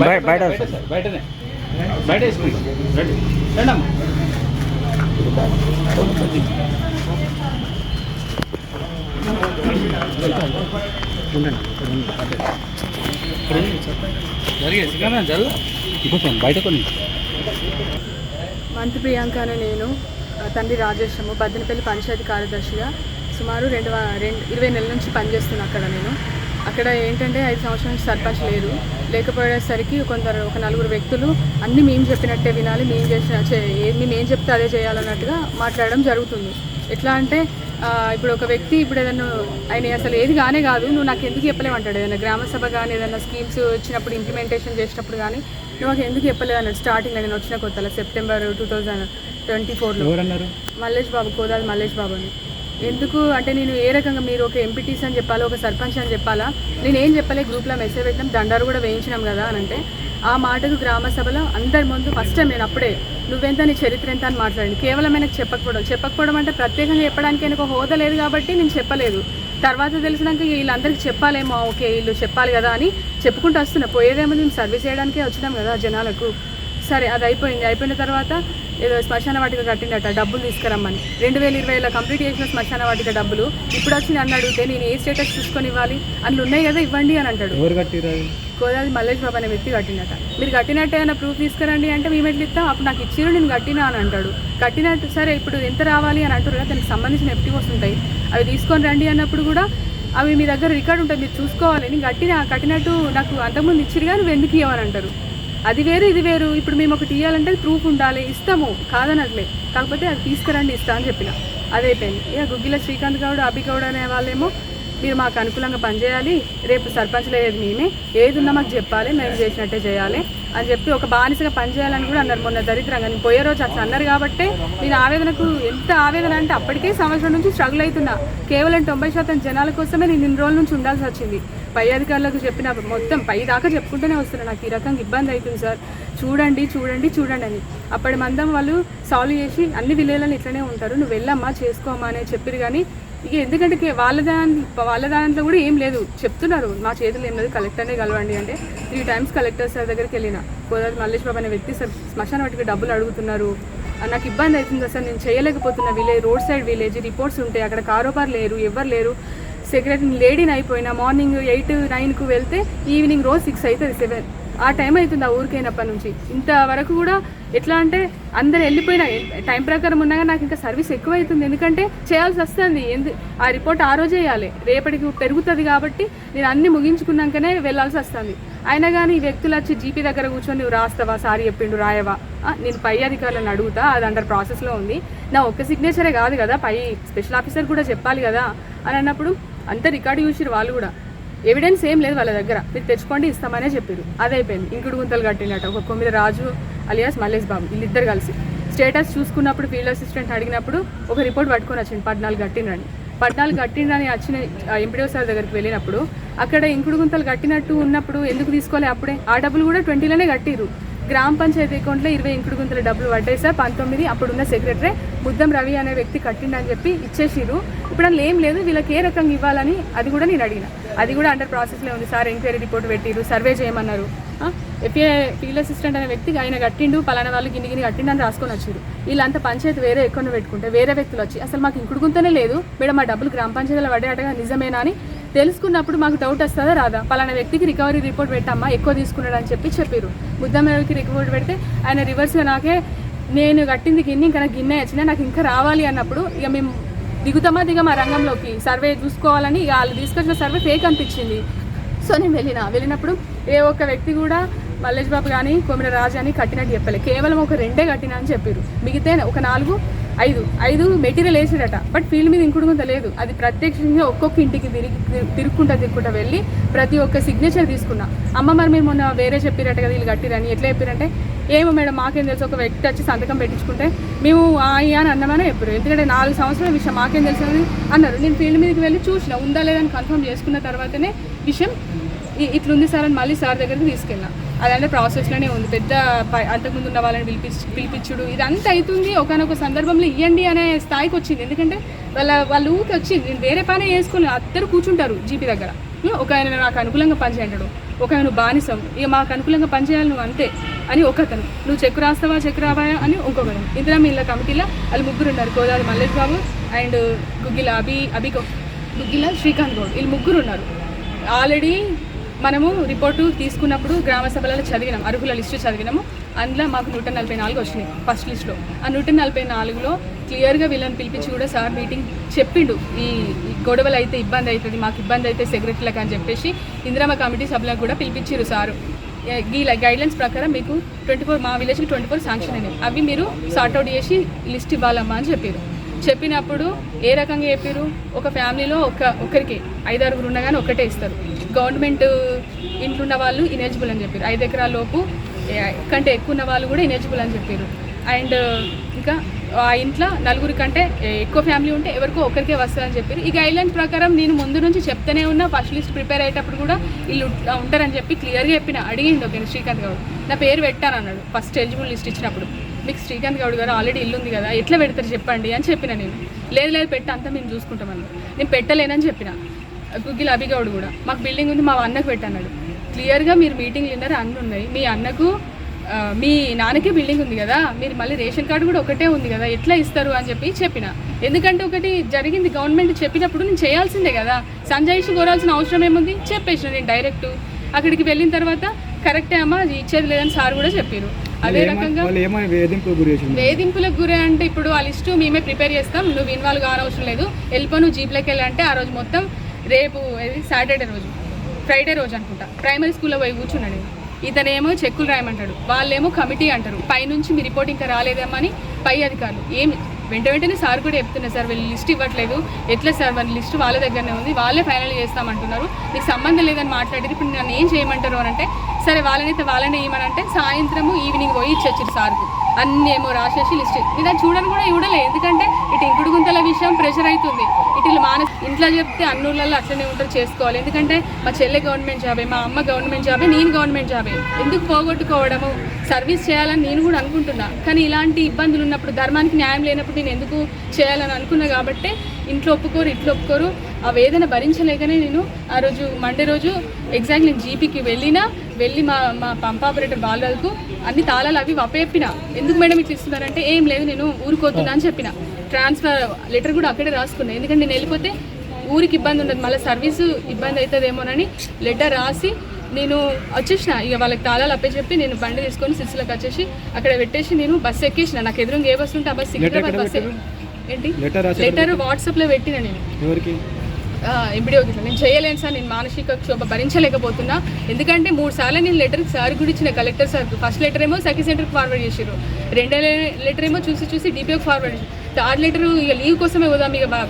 బయ- బయట బయట సార్ బయటనే. బయట. వేసుకుంటాం. రండి. ప్రియాంక అనే నేను తండ్రి రాజేశము బద్దనపల్లి పంచాయతీ కార్యదర్శిగా సుమారు రెండు రెండు ఇరవై నెలల నుంచి పనిచేస్తున్నా అక్కడ నేను. అక్కడ ఏంటంటే ఐదు సంవత్సరాల నుంచి సర్పంచ్ లేరు. లేకపోయేసరికి కొందరు ఒక నలుగురు వ్యక్తులు అన్నీ మేము చెప్పినట్టే వినాలి మేము చేసిన మేము ఏం చెప్తే అదే చేయాలన్నట్టుగా మాట్లాడడం జరుగుతుంది. ఎట్లా అంటే ఇప్పుడు ఒక వ్యక్తి ఇప్పుడు ఏదైనా ఆయన అసలు ఏది కానే కాదు నువ్వు నాకు ఎందుకు చెప్పలేమంటాడు ఏదైనా గ్రామ సభ కానీ ఏదైనా స్కీమ్స్ వచ్చినప్పుడు ఇంప్లిమెంటేషన్ చేసినప్పుడు కానీ నువ్వు నాకు ఎందుకు చెప్పలేదు అన్నాడు స్టార్టింగ్లో నేను వచ్చిన కొత్తలో సెప్టెంబర్ టూ థౌజండ్ ట్వంటీ ఫోర్లో మల్లేష్ బాబు కోదాది మల్లేష్ బాబు అని. ఎందుకు అంటే నేను ఏ రకంగా మీరు ఒక ఎంపీటీస్ అని చెప్పాలా ఒక సర్పంచ్ అని చెప్పాలా? నేను ఏం చెప్పలే గ్రూప్లో మెసేజ్ పెట్టినాం దండారు కూడా వేయించినాం కదా అని అంటే ఆ మాటకు గ్రామ సభలో అందరి ముందు ఫస్ట్ టైం నేను అప్పుడే నువ్వెంత నీ చరిత్ర ఎంత అని మాట్లాడింది. కేవలం ఆయనకు చెప్పకపోవడం. చెప్పకపోవడం అంటే ప్రత్యేకంగా చెప్పడానికి ఆయనకు ఒక హోదా లేదు కాబట్టి నేను చెప్పలేదు. తర్వాత తెలిసినాక వీళ్ళందరికీ చెప్పాలేమో ఓకే వీళ్ళు చెప్పాలి కదా అని చెప్పుకుంటూ వస్తున్నా. పోయేదేమో మేము సర్వీస్ చేయడానికే వచ్చినాం కదా జనాలకు. సరే అది అయిపోయింది. అయిపోయిన తర్వాత ఏదో శ్మశాన వాటిక కట్టిండట డబ్బులు తీసుకురమ్మని. రెండు వేల ఇరవైలో కంప్లీట్ చేసిన శ్మశాన వాటిక డబ్బులు ఇప్పుడు వచ్చి నన్ను అడిగితే నేను ఏ స్టేటస్ చూసుకొని ఇవ్వాలి? అందులో ఉన్నాయి కదా ఇవ్వండి అని అంటాడు. గోదావరి మల్లేష్ బాబు అనే వ్యక్తి కట్టినట మీరు కట్టినట్టు ఏమైనా ప్రూఫ్ తీసుకురండి అంటే మేము ఎట్లా ఇస్తాం? అప్పుడు నాకు ఇచ్చిరు నేను కట్టినా అని అంటాడు. కట్టినట్టు సరే ఇప్పుడు ఎంత రావాలి? అని అంటారు కదా దానికి సంబంధించిన ఎఫ్టీఓస్ ఉంటాయి. అవి తీసుకొని రండి అన్నప్పుడు కూడా అవి మీ దగ్గర రికార్డు ఉంటుంది మీరు చూసుకోవాలి. నేను కట్టిన కట్టినట్టు నాకు అంతకుముందు ఇచ్చిరుగా నువ్వు ఎందుకు ఇవ్వని అంటారు. అది వేరు ఇది వేరు. ఇప్పుడు మేము ఒకటి ఇవ్వాలంటే ప్రూఫ్ ఉండాలి. ఇస్తాము. కాదనట్లే. కాకపోతే అది తీసుకురండి ఇస్తా అని చెప్పిన. అదైపోయింది. ఇక గుగ్గిల శ్రీకాంత్ గౌడ్ అభి గౌడ్ అనే వాళ్ళేమో మీరు మాకు అనుకూలంగా పనిచేయాలి రేపు సర్పంచ్లు అయ్యేది మేమే. ఏది ఉన్నా మాకు చెప్పాలి. మేము చేసినట్టే చేయాలి అని చెప్పి ఒక బానిసగా పనిచేయాలని కూడా అన్నారు మొన్న దరిద్రంగా. నేను పోయే రోజు అట్లా అన్నారు కాబట్టి నేను ఆవేదనకు ఎంత ఆవేదన అంటే అప్పటికే సంవత్సరం నుంచి స్ట్రగుల్ అవుతున్నా. కేవలం తొంభై శాతం జనాల కోసమే నేను ఇన్ని రోజుల నుంచి ఉండాల్సి వచ్చింది. పై అధికారులకు చెప్పిన మొత్తం పై దాకా చెప్పుకుంటూనే వస్తున్నారు. నాకు ఈ రకంగా ఇబ్బంది అవుతుంది సార్. చూడండి చూడండి చూడండి అని. అప్పటి మందం వాళ్ళు సాల్వ్ చేసి అన్ని విలేజ్లను ఇట్లనే ఉంటారు. నువ్వు వెళ్ళమ్మా చేసుకోమ్మా అని చెప్పారు కానీ ఇక ఎందుకంటే వాళ్ళ దాని వాళ్ళ దాంట్లో కూడా ఏం లేదు. చెప్తున్నారు. మా చేతులు ఏం లేదు. కలెక్టర్నే కలవండి అంటే త్రీ టైమ్స్ కలెక్టర్ సార్ దగ్గరికి వెళ్ళిన. గోదావరి మల్లేష్ బాబు అనే వ్యక్తి సార్ శ్మశాన వాటికి డబ్బులు అడుగుతున్నారు. నాకు ఇబ్బంది అవుతుంది సార్. నేను చేయలేకపోతున్నా village road side village reports ఉంటాయి. అక్కడ కారోబార్ లేరు ఎవరు లేరు. సెక్రటరీ లేడీని అయిపోయినా మార్నింగ్ ఎయిట్ నైన్కు వెళ్తే ఈవినింగ్ రోజు సిక్స్ అవుతుంది సెవెన్ ఆ టైం అవుతుంది ఆ ఊరికైనప్పటి నుంచి. ఇంతవరకు కూడా ఎట్లా అంటే అందరు వెళ్ళిపోయినా టైం ప్రకారం ఉన్నాగా నాకు ఇంకా సర్వీస్ ఎక్కువ అవుతుంది ఎందుకంటే చేయాల్సి వస్తుంది. ఎందు ఆ రిపోర్ట్ ఆ రోజే వేయాలి రేపటికి పెరుగుతుంది కాబట్టి నేను అన్ని ముగించుకున్నాకనే వెళ్ళాల్సి వస్తుంది. అయినా కానీ ఈ వ్యక్తులు వచ్చి జీపీ దగ్గర కూర్చొని నువ్వు రాస్తావా? సారీ చెప్పిండు రాయవా? నేను పై అధికారులను అడుగుతా. అది అండర్ ప్రాసెస్లో ఉంది. నా ఒక్క సిగ్నేచరే కాదు కదా. పై స్పెషల్ ఆఫీసర్ కూడా చెప్పాలి కదా. అని అన్నప్పుడు అంత రికార్డు చూసిరు వాళ్ళు కూడా. ఎవిడెన్స్ ఏం లేదు వాళ్ళ దగ్గర. మీరు తెచ్చుకోండి ఇస్తామనే చెప్పారు అదైపోయింది ఇంకుడు గుంతలు కట్టినట్టు ఒక కొమ్మిది రాజు అలియాస్ మల్లేష్ బాబు వీళ్ళిద్దరు కలిసి. స్టేటస్ చూసుకున్నప్పుడు ఫీల్డ్ అసిస్టెంట్ అడిగినప్పుడు ఒక రిపోర్ట్ పట్టుకొని వచ్చింది పద్నాలుగు కట్టిండ్రని. పద్నాలుగు కట్టిండ్రని వచ్చిన ఎంపీడీఓ సార్ దగ్గరికి వెళ్ళినప్పుడు అక్కడ ఇంకుడు గుంతలు కట్టినట్టు ఉన్నప్పుడు ఎందుకు తీసుకోలే అప్పుడే? ఆ డబ్బులు కూడా ట్వంటీలోనే కట్టిరు గ్రామ పంచాయతీ అకౌంట్లో ఇరవై ఇంకుడు గుంతల డబ్బులు పడ్డాయి సార్. పంతొమ్మిది అప్పుడున్న సెక్రటరీ ముద్దం రవి అనే వ్యక్తి కట్టిండని చెప్పి ఇచ్చేసిరు ఇప్పుడు అందులో ఏం లేదు వీళ్ళకి ఏ రకంగా ఇవ్వాలని అది కూడా నేను అడిగిన. అది కూడా అండర్ ప్రాసెస్లో ఉంది సార్ ఎంక్వైరీ రిపోర్ట్ పెట్టిరు సర్వే చేయమన్నారు. ఎఫ్ఏ ఫీల్డ్ అసిస్టెంట్ అనే వ్యక్తి ఆయన కట్టిండు పలానా వాళ్ళు గిన్ని గిన్ని కట్టిండు అని రాసుకొని వచ్చారు వీళ్ళంతా పంచాయతీ వేరే ఎక్కువ పెట్టుకుంటే వేరే వ్యక్తులు వచ్చి అసలు మాకు ఇంకుడు గుంతనే లేదు. మేడం మా డబ్బులు గ్రామ పంచాయతీలో పడేటగా నిజమేనా అని తెలుసుకున్నప్పుడు మాకు డౌట్ వస్తుందా? రాదా. పలానా వ్యక్తికి రికవరీ రిపోర్ట్ పెట్టమ్మా ఎక్కువ తీసుకున్నాడు అని చెప్పి చెప్పారు ముద్దమ్మకి రిపోర్ట్ పెడితే ఆయన రివర్స్గా నాకే నేను కట్టింది గిన్నె ఇంకా నాకు గిన్నె వచ్చినా నాకు ఇంకా రావాలి అన్నప్పుడు ఇక మేము దిగుతామా దిగమా రంగంలోకి? సర్వే చూసుకోవాలని ఇక వాళ్ళు తీసుకొచ్చిన సర్వే ఫేక్ అనిపించింది. సో నేను వెళ్ళిన. వెళ్ళినప్పుడు ఏ ఒక్క వ్యక్తి కూడా మల్లేష్ బాబు కానీ కొమిర రాజు అని కట్టినట్టు చెప్పలే. కేవలం ఒక రెండే కట్టినా అని చెప్పారు మిగితే ఒక నాలుగు ఐదు ఐదు మెటీరియల్ వేసాడట. బట్ ఫీల్డ్ మీద ఇంకుడుకుంత లేదు. అది ప్రత్యక్షంగా ఒక్కొక్క ఇంటికి తిరిగి తిరుక్కుంటా తిరుక్కుంటా వెళ్ళి ప్రతి ఒక్క సిగ్నేచర్ తీసుకున్నా. అమ్మ మరి మీరు మొన్న వేరే చెప్పిరట కదా వీళ్ళు కట్టిరని ఎట్లా చెప్పారంటే ఏమో మేడం మాకేం తెలుసు ఒక వ్యక్తి వచ్చి సంతకం పెట్టించుకుంటే మేము అయ్యా అని అన్నామని చెప్పారు ఎందుకంటే నాలుగు సంవత్సరాల విషయం మాకేం తెలుసు అని అన్నారు. నేను ఫీల్డ్ మీదకి వెళ్ళి చూసిన ఉందా లేదని కన్ఫర్మ్ చేసుకున్న తర్వాతనే విషయం ఇట్లుంది సార్ అని మళ్ళీ సార్ దగ్గరికి తీసుకెళ్ళినా అదంటే ప్రాసెస్లోనే ఉంది. పెద్ద పై- అంతకుముందు ఉన్న వాళ్ళని పిలిపించి పిలిపించుడు. ఇదంతా అవుతుంది ఒకనొక సందర్భంలో ఇవ్వండి అనే స్థాయికి వచ్చింది. ఎందుకంటే వాళ్ళ వాళ్ళ ఊరికి వచ్చింది. నేను వేరే పని వేసుకుని అందరూ కూర్చుంటారు జీపీ దగ్గర. ఒక ఆయన నాకు అనుకూలంగా పనిచేయంటాడు ఒక ఆయన బానిసం ఇక మాకు అనుకూలంగా పనిచేయాలి నువ్వు అంతే అని ఒకతను. నువ్వు చెక్కు రాస్తావా చెక్కు రావా అని ఇంకొకరు ఇందిరా మీ ఇళ్ళ కమిటీలో వాళ్ళు ముగ్గురు ఉన్నారు. గోదావరి మల్లేష్ బాబు అండ్ గుగ్గిల అభి అభి గుగ్గిల శ్రీకాంత్ గౌడ్. వీళ్ళు ముగ్గురు ఉన్నారు. ఆల్రెడీ మనము రిపోర్టు తీసుకున్నప్పుడు గ్రామ సభలలో చదివినాం అర్హుల లిస్టు చదివినాము. అందులో మాకు నూట నలభై నాలుగు వచ్చినాయి ఫస్ట్ లిస్ట్లో. ఆ నూట నలభై నాలుగులో క్లియర్గా వీళ్ళని పిలిపించి కూడా సార్ మీటింగ్ చెప్పిండు. ఈ గొడవలు అయితే ఇబ్బంది అవుతుంది మాకు ఇబ్బంది అయితే సెక్రటరీలకు అని చెప్పేసి ఇందిరామ కమిటీ సభలకు కూడా పిలిపించారు సారు. ఈ గైడ్లైన్స్ ప్రకారం మీకు ట్వంటీ ఫోర్ మా విలేజ్కి ట్వంటీ ఫోర్ శాంక్షన్ అయినాయి. అవి మీరు సార్ట్అవుట్ చేసి లిస్ట్ ఇవ్వాలమ్మా అని చెప్పారు చెప్పినప్పుడు ఏ రకంగా చెప్పారు ఒక ఫ్యామిలీలో ఒక ఒకరికి ఐదారుగురు ఉన్నా కానీ ఒకటే ఇస్తారు. గవర్నమెంట్ ఇంట్లో ఉన్న వాళ్ళు ఇనేజిబుల్ అని చెప్పారు. ఐదు ఎకరాల లోపు కంటే ఎక్కువ ఉన్న వాళ్ళు కూడా ఇనేజిబుల్ అని చెప్పారు. అండ్ ఇంకా ఆ ఇంట్లో నలుగురి కంటే ఎక్కువ ఫ్యామిలీ ఉంటే ఎవరికో ఒకరికే వస్తుందని చెప్పారు. ఈ గైడ్లైన్స్ ప్రకారం నేను ముందు నుంచి చెప్తూనే ఉన్నా ఫస్ట్ లిస్ట్ ప్రిపేర్ అయ్యేటప్పుడు కూడా వీళ్ళు ఉంటారని చెప్పి క్లియర్గా చెప్పిన అడిగిండు ఒక శ్రీకాంత్ గౌడ్. నా పేరు పెట్టాను అన్నాడు ఫస్ట్ ఎలిజిబుల్ లిస్ట్ ఇచ్చినప్పుడు. మీకు శ్రీకాంత్ గౌడ్ గారు ఆల్రెడీ ఇల్లు ఉంది కదా ఎట్లా పెడతారు చెప్పండి అని చెప్పిన నేను. లేదు లేదు పెట్ట అంతా మేము చూసుకుంటామని నేను పెట్టలేనని చెప్పిన. గుగ్గిల్ అభిగౌడ్ కూడా. మాకు బిల్డింగ్ ఉంది మా అన్నకు పెట్టన్నాడు. క్లియర్గా మీరు మీటింగ్లు విన్నారు అన్నీ ఉన్నాయి. మీ అన్నకు మీ నాన్నకి బిల్డింగ్ ఉంది కదా మీరు మళ్ళీ రేషన్ కార్డు కూడా ఒకటే ఉంది కదా ఎట్లా ఇస్తారు అని చెప్పి చెప్పిన. ఎందుకంటే ఒకటి జరిగింది గవర్నమెంట్ చెప్పినప్పుడు నేను చేయాల్సిందే కదా. సంజాయిషి కోరాల్సిన అవసరం ఏముంది? చెప్పేసిన నేను డైరెక్ట్. అక్కడికి వెళ్ళిన తర్వాత కరెక్టే అమ్మా అది ఇచ్చేది లేదని సార్ కూడా చెప్పారు అదే రకంగా వేధింపులకు గురే అంటే ఇప్పుడు ఆ లిస్టు మేమే ప్రిపేర్ చేస్తాం. నువ్వు ఇన్వాల్వ్ కానవసరం లేదు. వెళ్ళిపో నువ్వు జీప్లోకి వెళ్ళంటే ఆ రోజు మొత్తం రేపు సాటర్డే రోజు. ఫ్రైడే రోజు అనుకుంటా. ప్రైమరీ స్కూల్లో పోయి కూర్చున్నాను నేను ఇతనేమో చెక్కులు రాయమంటాడు. వాళ్ళేమో కమిటీ అంటారు. పైనుంచి మీ రిపోర్ట్ ఇంకా రాలేదేమని పై అధికారులు. ఏమి? వెంట వెంటనే సార్ కూడా చెప్తున్నారు. సార్ వీళ్ళు లిస్ట్ ఇవ్వట్లేదు. ఎట్లా సార్? వాళ్ళ లిస్ట్ వాళ్ళ దగ్గరనే ఉంది. వాళ్ళే ఫైనల్ చేస్తామంటున్నారు. మీకు సంబంధం లేదని మాట్లాడేది ఇప్పుడు నన్ను ఏం చేయమంటారు? అని అంటే సరే వాళ్ళనైతే వాళ్ళనే ఇవ్వమనంటే సాయంత్రము ఈవినింగ్ పోయి ఇచ్చొచ్చారు సార్కు. అన్నీ ఏమో రాసేసి లిస్ట్ ఇది చూడని కూడా ఇవ్వడలే ఎందుకంటే ఇటు ఇంకుడు గుంతల విషయం ప్రెషర్ అవుతుంది. ఇటు మాన ఇంట్లో చెప్తే అన్నూళ్ళల్లో అట్లనే ఉంటారు చేసుకోవాలి. ఎందుకంటే మా చెల్లె గవర్నమెంట్ జాబే మా అమ్మ గవర్నమెంట్ జాబే నేను గవర్నమెంట్ జాబే. ఎందుకు పోగొట్టుకోవడము? సర్వీస్ చేయాలని నేను కూడా అనుకుంటున్నా. కానీ ఇలాంటి ఇబ్బందులు ఉన్నప్పుడు ధర్మానికి న్యాయం లేనప్పుడు నేను ఎందుకు చేయాలని అనుకున్నా కాబట్టి ఇంట్లో ఒప్పుకోరు ఇంట్లో ఒప్పుకోరు. ఆ వేదన భరించలేకనే నేను ఆ రోజు మండే రోజు ఎగ్జాక్ట్ నేను జీపీకి వెళ్ళినా వెళ్ళి మా మా పంప్ ఆపరేటర్ బాలరాజుకు అన్ని తాళాలు అవి వపేపిన ఎందుకు మేడం ఇట్లా ఇస్తున్నారంటే ఏం లేదు నేను ఊరుకోతున్నా అని చెప్పిన. ట్రాన్స్ఫర్ లెటర్ కూడా అక్కడే రాసుకున్నా. ఎందుకంటే నేను వెళ్ళిపోతే ఊరికి ఇబ్బంది ఉండదు. మళ్ళీ సర్వీసు ఇబ్బంది అవుతుందేమోనని లెటర్ రాసి నేను వచ్చేసిన. ఇక వాళ్ళకి తాళాలు అప్పే చెప్పి నేను బండి తీసుకొని సిరిసిలకు వచ్చేసి అక్కడ పెట్టేసి నేను బస్సు ఎక్కేసిన. నాకు ఎదురుగా ఏ బస్సు ఉంటే ఆ బస్సు సికింద్రాబాద్ బస్సు ఏంటి? లెటర్ వాట్సాప్లో పెట్టిన నేను. ఎవరికి? ఎంబీడీ ఇట్లా. నేను చేయలేను సార్. నేను మానసిక క్షోభ భరించలేకపోతున్నా. ఎందుకంటే మూడు సార్లు నేను లెటర్ సార్ కూడా ఇచ్చిన కలెక్టర్ సార్ ఫస్ట్ లెటర్ ఏమో సఖీ సెంటర్కి ఫార్వర్డ్ చేసారు రెండో లెటర్ ఏమో చూసి చూసి డిపిఓకి ఫార్వర్డ్ చేసారు థర్డ్ లెటర్ ఇక లీవ్ కోసమే పోదాం ఇక బ-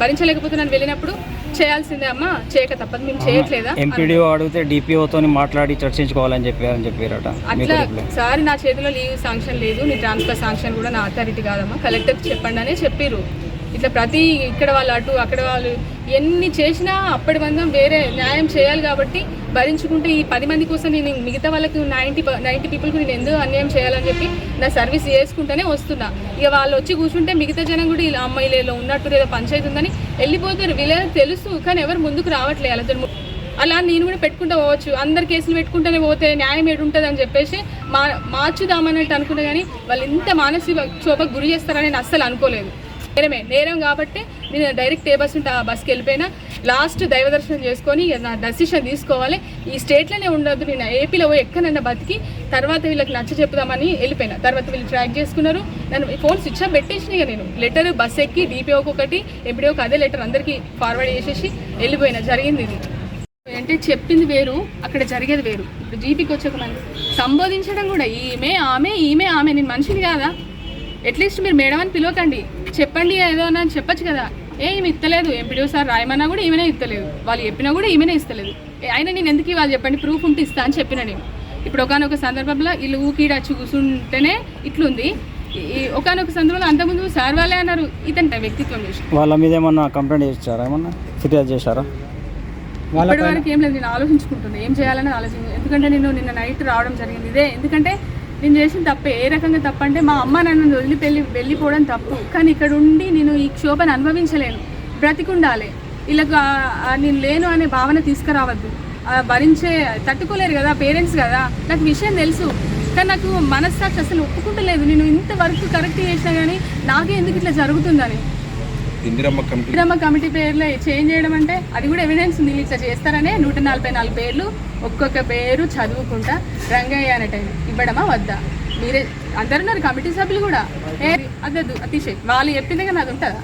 భరించలేకపోతున్నాను వెళ్ళినప్పుడు చేయాల్సిందే అమ్మా చేయక తప్పదు మేము చేయట్లేదా? ఎంపీడీఓ అడిగితే డిపిఓతో మాట్లాడి చర్చించుకోవాలని చెప్పారని చెప్పారట. అట్లా సార్ నా చేతిలో లీవ్ శాంక్షన్ లేదు నీ ట్రాన్స్ఫర్ శాంక్షన్ కూడా నా అథారిటీ కాదమ్మా. కలెక్టర్కి చెప్పండి అనే చెప్పారు ఇట్లా ప్రతి ఇక్కడ వాళ్ళు అటు అక్కడ వాళ్ళు ఎన్ని చేసినా అప్పటి మందం వేరే న్యాయం చేయాలి కాబట్టి భరించుకుంటే ఈ పది మంది కోసం నేను మిగతా వాళ్ళకి నైంటీ నైంటీ పీపుల్కి నేను ఎందుకు అన్యాయం చేయాలని చెప్పి నా సర్వీస్ చేసుకుంటూనే వస్తున్నా. ఇక వాళ్ళు వచ్చి కూర్చుంటే మిగతా జనం కూడా ఇలా అమ్మాయిలేలో ఉన్నట్టు ఏదో పంచాయతీ ఉందని వెళ్ళిపోతారు. వీళ్ళకి తెలుసు కానీ ఎవరు ముందుకు రావట్లేదు. అలా అలా నేను కూడా పెట్టుకుంటూ పోవచ్చు. అందరు కేసులు పెట్టుకుంటూనే పోతే న్యాయం ఏడుంటుంది అని చెప్పేసి మా మార్చుదామన్నట్టు అనుకున్నా కానీ వాళ్ళు ఇంత మానసిక క్షోభకు గురి చేస్తారని నేను అస్సలు అనుకోలేదు. నేరమే. నేరం కాబట్టి నేను డైరెక్ట్ ఏ బస్ ఉంటే ఆ బస్కి వెళ్ళిపోయినా లాస్ట్ దైవ దర్శనం చేసుకొని నా డెసిషన్ తీసుకోవాలి. ఈ స్టేట్లోనే ఉండదు నేను ఏపీలో ఎక్కడన్నా బతికి తర్వాత వీళ్ళకి నచ్చ చెప్పుదామని వెళ్ళిపోయినా. తర్వాత వీళ్ళు ట్రాక్ చేసుకున్నారు. నన్ను ఫోన్ స్విచ్ ఆఫ్ పెట్టేసిన నేను. లెటర్ బస్ ఎక్కి డిపిఓకి ఒకటి ఎంపీడీఓకి అదే లెటర్ అందరికీ ఫార్వర్డ్ చేసేసి వెళ్ళిపోయినా. జరిగింది ఇది. అంటే చెప్పింది వేరు అక్కడ జరిగేది వేరు. ఇప్పుడు జీపీకి వచ్చాక మనం సంబోధించడం కూడా ఈమె ఆమె ఈమె ఆమె. నేను మనిషిని కాదా? అట్లీస్ట్ మీరు మేడం అని పిలవకండి. చెప్పండి ఏదో అని చెప్పొచ్చు కదా. ఏ ఈమె ఇస్తలేదు. ఎంపీడీఓ సార్ రాయమన్నా కూడా ఈమెనే ఇస్తలేదు. వాళ్ళు చెప్పినా కూడా ఈమెనే ఇస్తలేదు. అయినా నేను ఎందుకు ఇవ్వాలి చెప్పండి? ప్రూఫ్ ఉంటే ఇస్తా అని చెప్పిన నేను. ఇప్పుడు ఒకనొక సందర్భంలో వీళ్ళు ఊకీడ వచ్చి కూర్చుంటేనే ఇట్లుంది ఒకనొక సందర్భంలో అంతకుముందు సార్ వాళ్ళే అన్నారు ఇతంట వ్యక్తిత్వం చేసి వాళ్ళ మీద ఏమన్నా కంప్లైంట్ చేశారా? ఏమన్నా ఫిర్యాదు చేశారా? ఇప్పటి వరకు ఏం లేదు నేను ఆలోచించుకుంటున్నాను ఏం చేయాలని ఆలోచించు ఎందుకంటే నేను నిన్న నైట్ రావడం జరిగింది. ఇదే ఎందుకంటే నేను చేసిన తప్పే. ఏ రకంగా తప్పు అంటే మా అమ్మ నన్ను వదిలి పెళ్ళి వెళ్ళిపోవడం తప్పు. కానీ ఇక్కడ ఉండి నేను ఈ క్షోభను అనుభవించలేను. బ్రతికుండాలి. ఇలా నేను లేను అనే భావన తీసుకురావద్దు. భరించే తట్టుకోలేరు కదా పేరెంట్స్ కదా. నాకు విషయం తెలుసు. కానీ నాకు మనస్సాక్షి అసలు ఒప్పుకుంటలేదు. నేను ఇంతవరకు కరెక్ట్ చేసినా కానీ నాకే ఎందుకు ఇట్లా జరుగుతుందని. ఇందిరమ్మ కమిటీ? ఇందిరమ్మ కమిటీ పేర్లు చేంజ్ చేయడం అంటే అది కూడా ఎవిడెన్స్ ఉంది ఇట్లా చేస్తారనే నూట నలభై నాలుగు పేర్లు ఒక్కొక్క పేరు చదువుకుంటా రంగయ్య అనే టైం ఇవ్వడమా వద్దా? మీరే అందరున్నారు కమిటీ సభ్యులు కూడా. ఏ అద్దద్దు అతిశయ్ వాళ్ళు చెప్పింది కానీ అది ఉంటుందా?